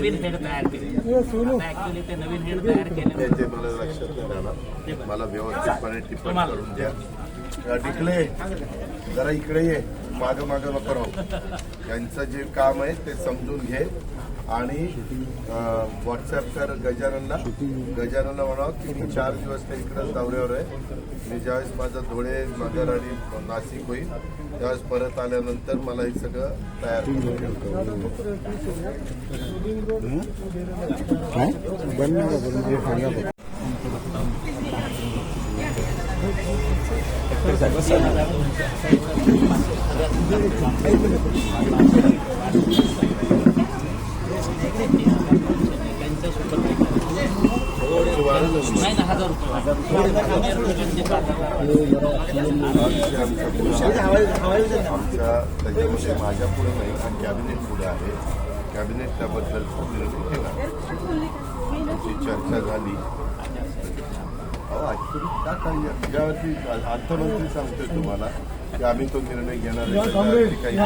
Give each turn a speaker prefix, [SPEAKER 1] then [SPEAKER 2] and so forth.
[SPEAKER 1] नवीन head तयार केले. Actually ते नवीन हेड तयार
[SPEAKER 2] ते
[SPEAKER 1] केले.
[SPEAKER 2] ते मला लक्षात नाही राहणार. मला व्यवस्थितपणे टिप्पणी. करून द्या. या टिकले. जरा इकडे ये. मागं मागं नको राहू. यांचं जे काम आहे ते समजून घे. आणि व्हॉट्सअप कर गजाननला गजाननला म्हणावं की मी चार दिवस ते इकडे दौऱ्यावर आहे. मी ज्यावेळेस माझं धुळे नगर आणि नाशिक होईल त्यावेळेस परत आल्यानंतर मला हे सगळं तयार करून ठेवतो आमच्या त्याच्यामध्ये माझ्या पुढे नाही हा कॅबिनेट पुढे आहे कॅबिनेट त्याबद्दल निर्णय चर्चा झाली. अहो, actually का काही यावरती अर्थमंत्री सांगतोय तुम्हाला की आम्ही तो निर्णय घेणार आहे. काही